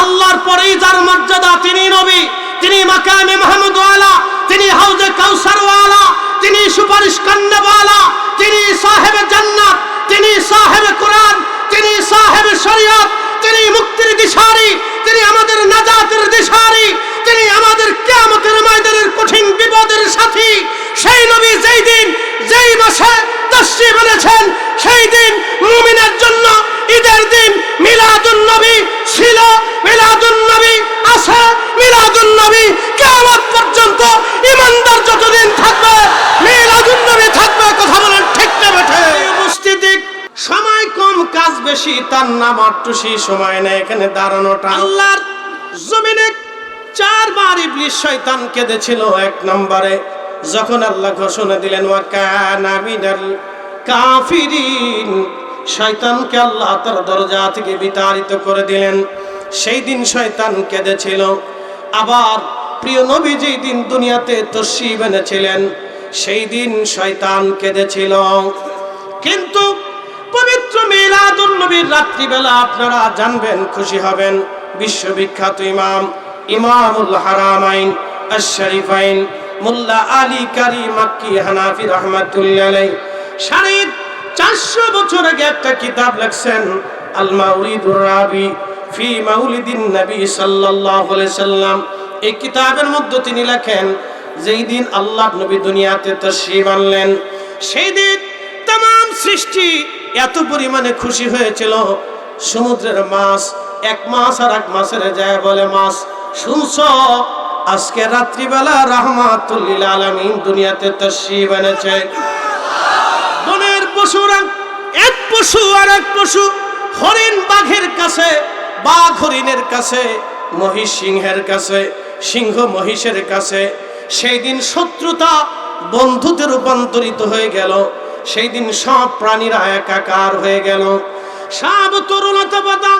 আল্লাহর পরেই যার মর্যাদা তিনি নবী, তিনি মাকামে মাহমুদ ওয়ালা তিনি হাউজে কাউসার ওয়ালা তিনি সুপারিশ কান্নাওয়ালা, তিনি সাহেবে জান্নাত, তিনি সাহেবে কোরআন, তিনি সাহেবে শরীয়ত, তিনি মুক্তির দিশারি, তিনি আমাদের নাজাতের দিশারি, তিনি আমাদের কিয়ামতের ময়দানের কঠিন বিপদের সাথী। সেই নবী যেই দিন, যেই মাসে তশ্রী বলেছেন সেই দিন মুমিনের জন্য ঈদের দিন মিলাদুন নবী ছিল মিলাদুন নবী আছে মিলাদুন নবী কিয়ামত পর্যন্ত ইমানদার যতদিন থাকবে মিলাদুন নবী থাকবে কথা বলেন ঠিক না বেঠে। উপস্থিতি সময় কম কাজ বেশি তার নাম আটটুসি সময় নেই এখানে দাঁড়ানোটা। আল্লাহর জমিনে চারবার ইবলিশ শয়তান কেঁদেছিল এক নম্বরে যখন আল্লাহ ঘোষণা দিলেন ওয়া কানা মিনাল কাফিরিন শয়তানকে আল্লাহ তার দরজা থেকে বিতাড়িত করে দিলেন। সেই দিন শয়তান কেঁদেছিল। আবার প্রিয় নবী যেই দিন দুনিয়াতে তশরিফ এনেছিলেন, সেই দিন শয়তান কেঁদেছিল। কিন্তু পবিত্র মিলাদুন নবীর রাত্রিবেলা আপনারা জানবেন, খুশি হবেন। বিশ্ববিখ্যাত ইমাম, ইমামুল হারামাইন, আশ-শরীফাইন, মোল্লা আলী কারি মাক্কি হানাফি রহমাতুল্লাহ সাড়ে চারশো বছর আগে একটা কিতাব লেখছেন, আল মাউলিদুর রাবি ফি মাউলিদিন নবী সাল্লাল্লাহু আলাইহি সাল্লাম। এই কিতাবের মধ্যে তিনি লেখেন, যেই দিন আল্লাহ নবী দুনিয়াতে তশরিফ আনলেন, সেই দিন তাম সৃষ্টি এত পরিমাণে খুশি হয়েছিল। সমুদ্রের মাছ, এক মাস আর এক মাসের যায় বলে মাছ, শুনছ? আজকে রাত্রিবেলা রহমাতুল্লিল আলমিন দুনিয়াতে তশরিফ এনেছে। পশুরা এক পশু আর এক পশু হরিণ বাঘের কাছে, বাঘ হরিণের কাছে, মহিষ সিংহের কাছে, সিংহ মহিষের কাছে। সেই দিন শত্রুতা বন্ধুতে রূপান্তরিত হয়ে গেল। সেই দিন সব প্রাণীরা একাকার হয়ে গেল। সব তরুণতা পাতা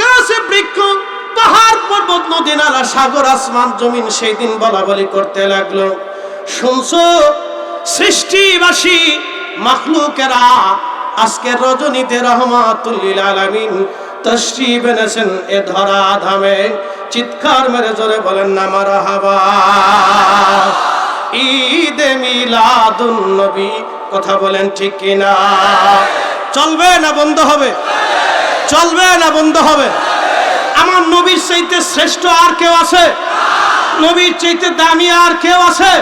গাছে বৃক্ষ, পাহাড়, পর্বত, নদী, নালা, সাগর, আসমান, জমিন সেই দিন বলা বলি করতে লাগল। শুনছো, সৃষ্টিবাসী মাখলুকেরা আজকে রজনীতে রহমাতুল্লিল এনেছেন এ ধরা ধামে। চিৎকার মেরে জোরে বলেন, না মারা হাবা ঈদে মিলাদুন নবী, কথা বলেন ঠিক কিনা? চলবে না বন্ধ হবে? চলবে না বন্ধ হবে? আমার নবীর চাইতে শ্রেষ্ঠ আর কেউ আছে? নবীর চাইতে দামি আর কেউ আছে?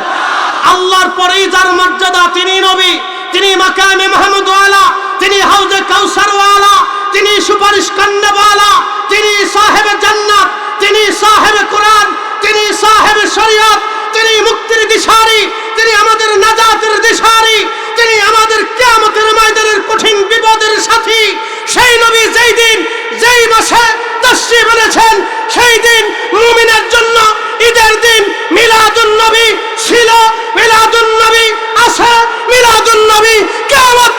আল্লাহর পরেই যার মর্যাদা তিনি নবী। তিনি মাকামে মাহমুদ ওয়ালা তিনি হাউজে কাউসার ওয়ালা তিনি সুপারিশ কান্নাওয়ালা তিনি সাহেব জান্নাত তিনি সাহেব কোরআন তিনি সাহেব শরীয়ত তিনি মুক্তির দিশারি তিনি আমাদের নাজাতের দিশারি তিনি আমাদের কিয়ামতের ময়দানের কঠিন বিপদের সাথী, সেই নবী যেই দিন, যেই মাসে তশরিফ বলেছেন, সেই দিন মুমিনের জন্য ঈদের দিন মিলাদুন নবী ছিল। মিলাদুন নবী আছে, মিলাদুন নবী কিয়ামত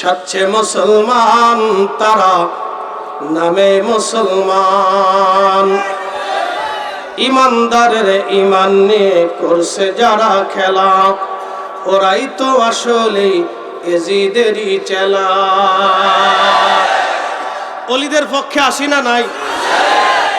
সচ্ছে মুসলমান, তারা নামে মুসলমান। ইমানদারের ইমান নিয়ে করছে যারা খেলা, ওরাই তো আসলে এজিদেরই চেলা। অলিদের পক্ষে আসি না নাই?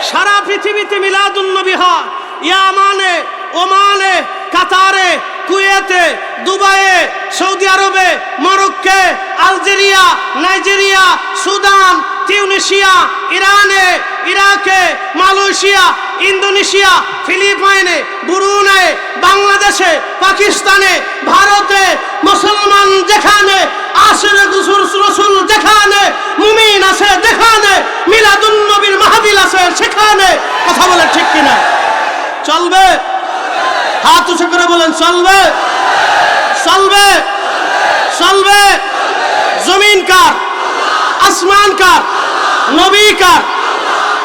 সারা পৃথিবীতে মিলাদুন নবী হয়। ইয়ামানে ওমানে কাতারে কুয়েতে, দুবাইয়ে, সৌদি আরবে মরক্কে আলজেরিয়া, নাইজেরিয়া, সুদান তিউনিশিয়া ইরানে, ইরাকে, মালয়েশিয়া, ইন্দোনেশিয়া, ফিলিপাইনে বুরুনে বাংলাদেশে, পাকিস্তানে, ভারতে, মুসলমান যেখানে গুসুর রসুল যেখানে, মুমিন আছে যেখানে, মিলাদুন নবীর মাহফিল আছে সেখানে। কথা বলে ঠিক কিনা? চলবে? হাত উঁচু করে বলেন, চলবে। চলবে। চলবে। জমিন কার? আসমান কার? নবী কার?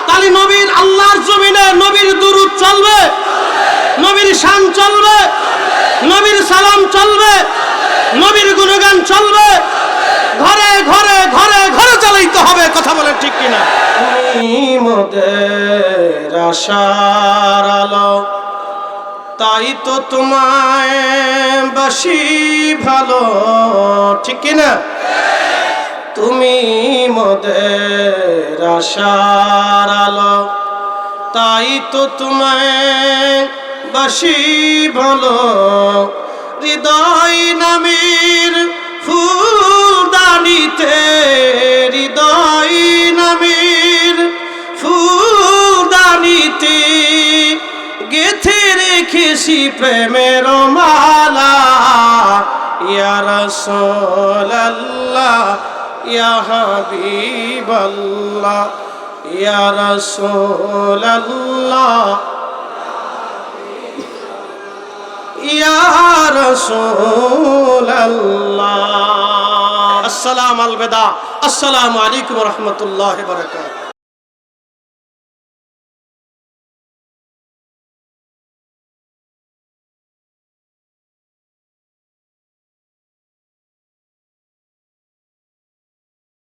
তাহলে নবীর আল্লাহর জমিনে নবীর দুরুদ চলবে। নবীর শান চলবে। নবীর সালাম চলবে। নবীর গুণগান চলবে। ঘরে ঘরে ঘরে ঘরে চালাইতে হবে, কথা বলে ঠিক কিনা? আশার আলো। তাই তো তোমায় বাসি ভালো, ঠিক কিনা তুমি মদের আশার আলো, তাই তো তোমায় বাসি ভালো, হৃদয় নামের রেখেছি প্রেমের মালা। ইয়া রাসূলুল্লাহ, ইয়া হাবিবাল্লাহ, ইয়া রাসূলুল্লাহ। ইয়া রাসূলুল্লাহ। আসসালামু আলবিদা। আসসালামু আলাইকুম রাহমাতুল্লাহি ওয়া বারাকাতুহু।